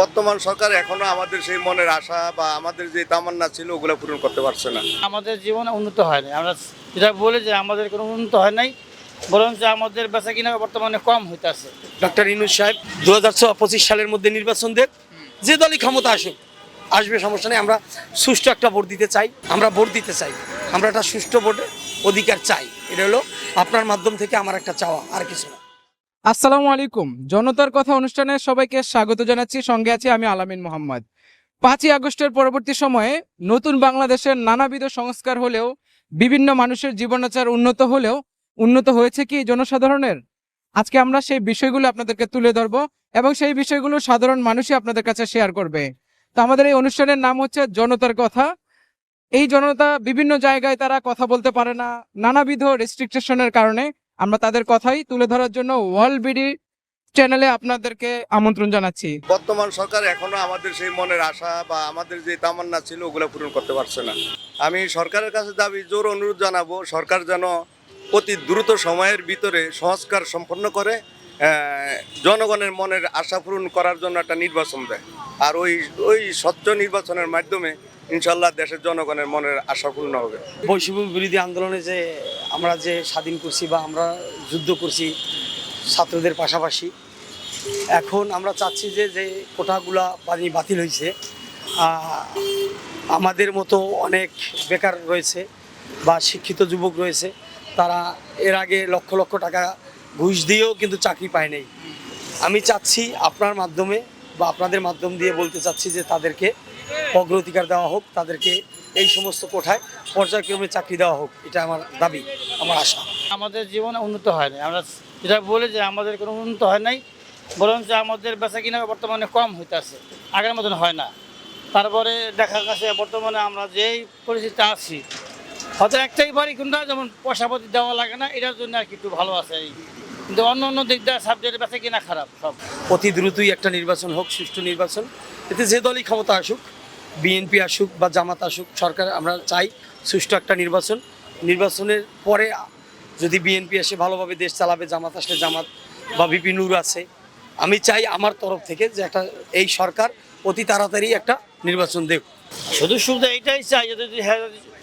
বর্তমান সরকার এখনও আমাদের সেই মনের আশা বা আমাদের যে তামান্না ছিল ওগুলো পূরণ করতে পারছে না। আমাদের জীবনে উন্নত হয় নাই। আমরা যেটা বলি যে আমাদের কোনো উন্নত হয় নাই বরং যে আমাদের বেচা কিনা বর্তমানে কম হইতেছে। ডক্টর ইনুস সাহেব দু হাজার পঁচিশ সালের মধ্যে নির্বাচন দেব যে দলই ক্ষমতা আসুক আসবে সমস্যা নেই আমরা সুষ্ঠু একটা ভোট দিতে চাই আমরা ভোট দিতে চাই আমরা একটা সুষ্ঠু ভোটে অধিকার চাই এটা হলো আপনার মাধ্যম থেকে আমার একটা চাওয়া আর কিছু না। আসসালামু আলাইকুম। জনতার কথা অনুষ্ঠানে সবাইকে স্বাগত জানাচ্ছি। সঙ্গে আছি আমি আলামিন মোহাম্মদ। পাঁচই আগস্টের পরবর্তী সময়ে নতুন বাংলাদেশের নানাবিধ সংস্কার হলেও, বিভিন্ন মানুষের জীবনাচার উন্নত হলেও, উন্নত হয়েছে কি জনসাধারণের? আজকে আমরা সেই বিষয়গুলো আপনাদেরকে তুলে ধরবো এবং সেই বিষয়গুলো সাধারণ মানুষই আপনাদের কাছে শেয়ার করবে। তো আমাদের এই অনুষ্ঠানের নাম হচ্ছে জনতার কথা। এই জনতা বিভিন্ন জায়গায় তারা কথা বলতে পারে না, নানাবিধ রেস্ট্রিকশনের কারণে। আমরা তাদের কথাই তুলে ধরার জন্য ওয়ার্ল্ড বিডি চ্যানেলে আপনাদেরকে আমন্ত্রণ জানাচ্ছি। বর্তমান সরকার এখনও আমাদের সেই মনের আশা বা আমাদের যে তামান্না ছিল ওগুলো পূরণ করতে পারছে না। আমি সরকারের কাছে দাবি, জোর অনুরোধ জানাব, সরকার যেন অতি দ্রুত সময়ের ভিতরে সংস্কার সম্পন্ন করে জনগণের মনের আশা পূরণ করার জন্য একটা নির্বাচন দেয়। আর ওই ওই স্বচ্ছ নির্বাচনের মাধ্যমে ইনশাল্লাহ দেশের জনগণের মনের আশা পূর্ণ হবে। বৈষম্য বিরোধী আন্দোলনে যে আমরা যে স্বাধীন করছি বা আমরা যুদ্ধ করছি ছাত্রদের পাশাপাশি, এখন আমরা চাচ্ছি যে যে কোটাগুলা বাতিল হয়েছে আমাদের মতো অনেক বেকার রয়েছে বা শিক্ষিত যুবক রয়েছে, তারা এর আগে লক্ষ লক্ষ টাকা ঘুষ দিয়েও কিন্তু চাকরি পায় নাই। আমি চাচ্ছি আপনার মাধ্যমে বা আপনাদের মাধ্যম দিয়ে বলতে চাচ্ছি যে তাদেরকে অগ্রাধিকার দেওয়া হোক, তাদেরকে এই সমস্ত কোঠায় পর্যায়ক্রমে চাকরি দেওয়া হোক, এটা আমার দাবি, আমার আশা। আমাদের জীবনে উন্নত হয় নাই। আমরা যেটা বলি যে আমাদের কোনো উন্নত হয় নাই, বরঞ্চ আমাদের বেচা কিনা বর্তমানে কম হইতেছে, আগের মতন হয় না। তারপরে দেখা গেছে বর্তমানে আমরা যেই পরিস্থিতিতে আছি, হয়তো একটাই বাড়ি কোনটা, যেমন পয়সাপাতি দেওয়া লাগে না, এটার জন্য আর কি একটু ভালো আছে এই কিন্তু অন্য অন্য দিক দিয়ে সাবজেক্টের বেচা কিনা খারাপ সব। অতি দ্রুতই একটা নির্বাচন হোক সুষ্ঠু নির্বাচন। এতে যে দলই ক্ষমতা আসুক বিএনপি আসুক বা জামাত আসুক সরকার আমরা চাই সুষ্ঠু একটা নির্বাচন। নির্বাচনের পরে যদি বিএনপি এসে ভালোভাবে দেশ চালাবে জামাত আসলে জামাত বা বিপি নূর আছে। আমি চাই আমার তরফ থেকে যে একটা এই সরকার অতি তাড়াতাড়ি একটা নির্বাচন দেখ শুধু সুবিধা এইটাই চাই যদি হ্যাঁ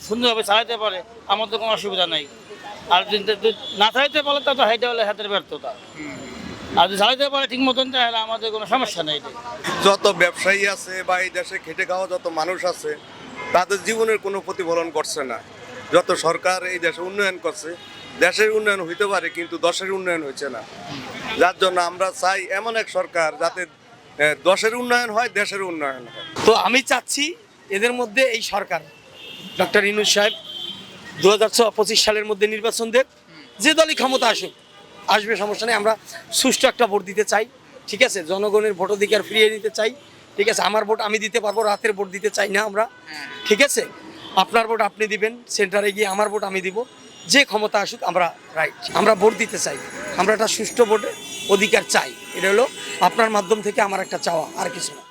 সুন্দরভাবে চালাতে পারে আমার তো কোনো অসুবিধা নাই। আর যদি না চালাতে পারে তা তো হাইতে হলে হাতের ব্যর্থতা। আর যদি চালাতে পারে ঠিক মতন তাহলে আমাদের কোনো সমস্যা নেই। যত ব্যবসায়ী আছে বা এই দেশে খেটে খাওয়া যত মানুষ আছে তাদের জীবনের কোনো প্রতিফলন করছে না। যত সরকার এই দেশে উন্নয়ন করছে দেশের উন্নয়ন হইতে পারে কিন্তু দশের উন্নয়ন হচ্ছে না। যার জন্য আমরা চাই এমন এক সরকার যাতে দশের উন্নয়ন হয় দেশের উন্নয়ন হয়। তো আমি চাচ্ছি এদের মধ্যে এই সরকার ডক্টর ইনুস সাহেব দু হাজার পঁচিশ সালের মধ্যে নির্বাচন দেব যে দলই ক্ষমতা আসুক, আসবে, সমস্যা নেই। আমরা সুষ্ঠু একটা ভোট দিতে চাই, ঠিক আছে? জনগণের ভোটাধিকার ফিরিয়ে নিতে চাই, ঠিক আছে? আমার ভোট আমি দিতে পারব, রাতের ভোট দিতে চাই না আমরা, ঠিক আছে? আপনার ভোট আপনি দিবেন, সেন্টারে গিয়ে আমার ভোট আমি দিব। যে ক্ষমতা আসুক, আমরা রাইট আমরা ভোট দিতে চাই। আমরা একটা সুষ্ঠু ভোটে অধিকার চাই। এটা হলো আপনার মাধ্যম থেকে আমার একটা চাওয়া, আর কিছু না।